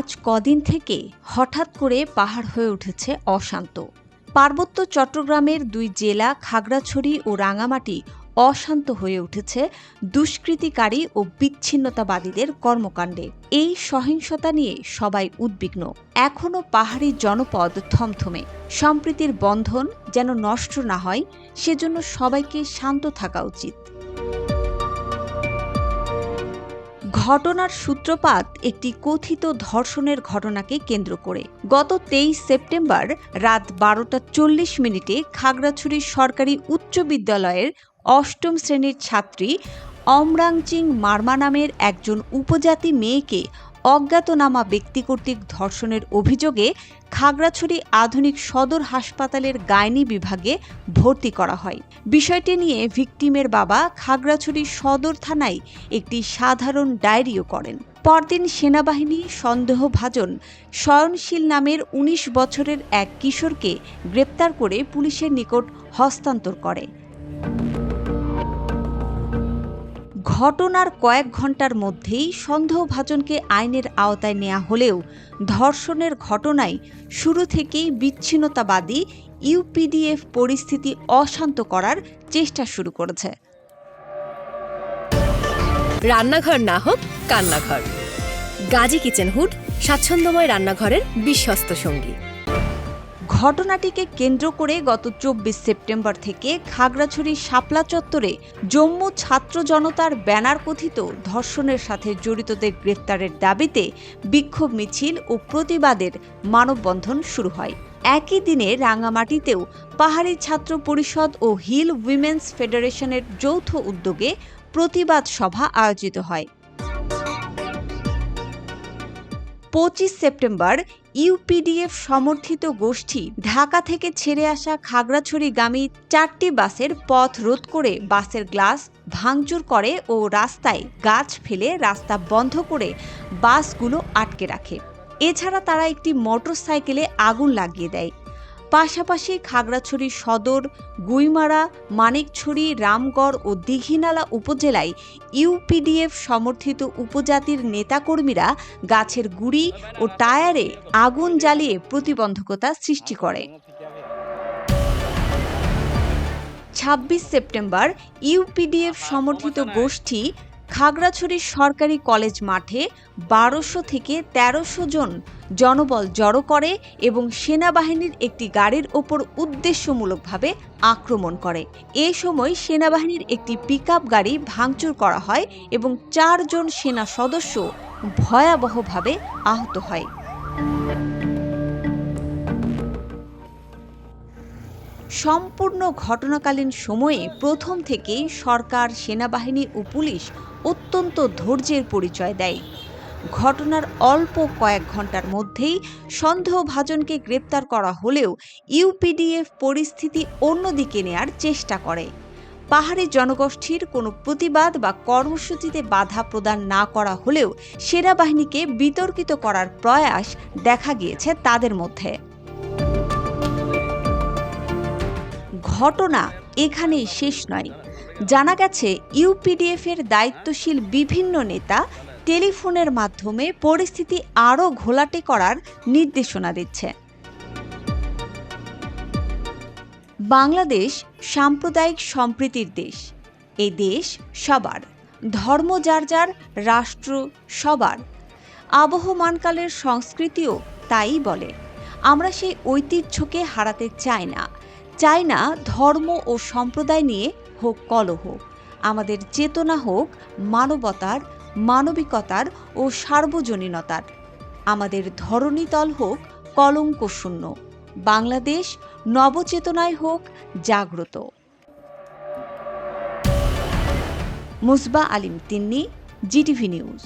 আজ কদিন থেকে হঠাৎ করে পাহাড় হয়ে উঠেছে অশান্ত। পার্বত্য চট্টগ্রামের দুই জেলা খাগড়াছড়ি ও রাঙামাটি অশান্ত হয়ে উঠেছে দুষ্কৃতিকারী ও বিচ্ছিন্নতাবাদীদের কর্মকাণ্ডে। এই সহিংসতা নিয়ে সবাই উদ্বিগ্ন। এখনও পাহাড়ি জনপদ থমথমে। সম্প্রীতির বন্ধন যেন নষ্ট না হয়, সেজন্য সবাইকে শান্ত থাকা উচিত। ঘটনার সূত্রপাত একটি কথিত ধর্ষণের ঘটনাকে কেন্দ্র করে। গত তেইশ সেপ্টেম্বর রাত বারোটা চল্লিশ মিনিটে খাগড়াছড়ি সরকারি উচ্চ বিদ্যালয়ের অষ্টম শ্রেণির ছাত্রী অমরাংচিং মার্মা নামের একজন উপজাতি মেয়েকে অজ্ঞাতনামা ব্যক্তি কর্তৃক ধর্ষণের অভিযোগে খাগড়াছড়ি আধুনিক সদর হাসপাতালের গাইনি বিভাগে ভর্তি করা হয়। বিষয়টি নিয়ে ভিকটিমের বাবা খাগড়াছড়ি সদর থানায় একটি সাধারণ ডায়েরিও করেন। পরদিন সেনাবাহিনী সন্দেহভাজন শয়নশীল নামের ১৯ বছরের এক কিশোরকে গ্রেপ্তার করে পুলিশের নিকট হস্তান্তর করে। ঘটনার কয়েক ঘণ্টার মধ্যেই সন্দেহভাজনকে আইনের আওতায় নেওয়া হলেও ধর্ষণের ঘটনায় শুরু থেকেই বিচ্ছিন্নতাবাদী ইউপিডিএফ পরিস্থিতি অশান্ত করার চেষ্টা শুরু করেছে। রান্নাঘর না হোক কান্নাঘর। গাজী কিচেন হুড, স্বাচ্ছন্দ্যময় রান্নাঘরের বিশ্বস্ত সঙ্গী। ঘটনাটিকে কেন্দ্র করে গত চব্বিশ সেপ্টেম্বর থেকে খাগড়াছড়ি শাপলা চত্বরে জম্মু ছাত্র জনতার ব্যানার কথিত ধর্ষণের সাথে জড়িতদের গ্রেফতারের দাবিতে বিক্ষোভ মিছিল ও প্রতিবাদের মানববন্ধন শুরু হয়। একই দিনে রাঙামাটিতেও পাহাড়ি ছাত্র পরিষদ ও হিল উইমেন্স ফেডারেশনের যৌথ উদ্যোগে প্রতিবাদ সভা আয়োজিত হয়। পঁচিশ সেপ্টেম্বর ইউপিডিএফ সমর্থিত গোষ্ঠী ঢাকা থেকে ছেড়ে আসা খাগড়াছড়িগামী চারটি বাসের পথ রোধ করে বাসের গ্লাস ভাঙচুর করে ও রাস্তায় গাছ ফেলে রাস্তা বন্ধ করে বাসগুলো আটকে রাখে। এছাড়া তারা একটি মোটরসাইকেলে আগুন লাগিয়ে দেয়। পাশাপাশি খাগড়াছড়ি সদর, গুইমারা, মানিকছড়ি, রামগড় ও দীঘিনালা উপজেলায় ইউপিডিএফ সমর্থিত উপজাতির নেতাকর্মীরা গাছের গুড়ি ও টায়ারে আগুন জ্বালিয়ে প্রতিবন্ধকতা সৃষ্টি করে। ছাব্বিশ সেপ্টেম্বর ইউপিডিএফ সমর্থিত গোষ্ঠী খাগড়াছড়ি সরকারি কলেজ মাঠে বারোশো থেকে তেরোশো জন জনবল জড়ো করে এবং সেনাবাহিনীর একটি গাড়ির ওপর উদ্দেশ্যমূলকভাবে আক্রমণ করে। এ সময় সেনাবাহিনীর একটি পিকআপ গাড়ি ভাঙচুর করা হয় এবং চারজন সেনা সদস্য ভয়াবহভাবে আহত হয়। সম্পূর্ণ ঘটনাকালীন সময়ে প্রথম থেকেই সরকার, সেনাবাহিনী ও পুলিশ অত্যন্ত ধৈর্যের পরিচয় দেয়। ঘটনার অল্প কয়েক ঘণ্টার মধ্যেই সন্দেহভাজনকে গ্রেপ্তার করা হলেও ইউপিডিএফ পরিস্থিতি অন্যদিকে নেয়ার চেষ্টা করে। পাহাড়ি জনগোষ্ঠীর কোনো প্রতিবাদ বা কর্মসূচিতে বাধা প্রদান না করা হলেও সেনাবাহিনীকে বিতর্কিত করার প্রয়াস দেখা গিয়েছে তাদের মধ্যে। ঘটনা এখানেই শেষ নয়। জানা গেছে ইউপিডিএফ এর দায়িত্বশীল বিভিন্ন নেতা টেলিফোনের মাধ্যমে পরিস্থিতি আরও ঘোলাটে করার নির্দেশনা দিচ্ছে। বাংলাদেশ সাম্প্রদায়িক সম্প্রীতির দেশ। এ দেশ সবার, ধর্ম যার যার, রাষ্ট্র সবার। আবহমানকালের সংস্কৃতিও তাই বলে। আমরা সেই ঐতিহ্যকে হারাতে চাই না। চাই না ধর্ম ও সম্প্রদায় নিয়ে হোক, কলহ। আমাদের চেতনা হোক, মানবতার, মানবিকতার ও সার্বজনীনতার। আমাদের ধরণীতল হোক কলঙ্কশূন্য বাংলাদেশ নবচেতনায় হোক, জাগ্রত। Musba Alim Tinni, GTV news.